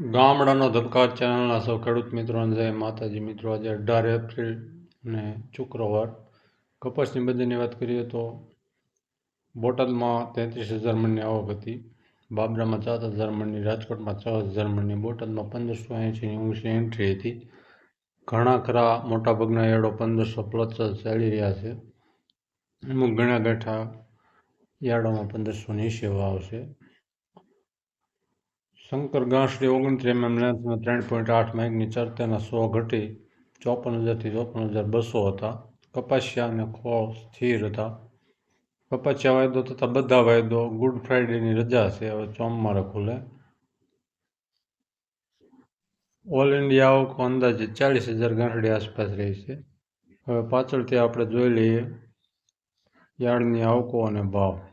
ગામડાનો ધબકાર ચેનલના સૌ ખેડૂત મિત્રોને જય માતાજી. મિત્રો, આજે અઢાર એપ્રિલ ને શુક્રવાર કપાસની બજારની વાત કરીએ તો બોટાદમાં તેત્રીસ હજાર મણની આવક હતી. બાબરામાં સાત હજાર મણની, રાજકોટમાં છ હજાર મણની, બોટાદમાં પંદરસો એંશીની ઊંચી એન્ટ્રી હતી. ઘણા ખરા મોટાભાગના યાર્ડો પંદરસો પ્લસ ચાલી રહ્યા છે. અમુક ઘણા ગાંઠા યાર્ડોમાં પંદરસો એંશી છે શંકર ગાંસડી ઓગણત્રીસ એમએમ લેન્થમાં ત્રણ પોઈન્ટ આઠ મેગની ચરતેના સો ઘટી ચોપન હજારથી ચોપન હજાર બસો હતા. કપાસિયા અને ખોળ સ્થિર હતા. કપાસિયા વાયદો તથા બધા વાયદો ગુડ ફ્રાઇડેની રજા છે. હવે સોમવારે ખુલે. ઓલ ઇન્ડિયા આવક અંદાજે ચાલીસ હજાર ગાંઠડી આસપાસ રહી છે. હવે પાછળથી આપણે જોઈ લઈએ યાર્ડની આવકો અને ભાવ.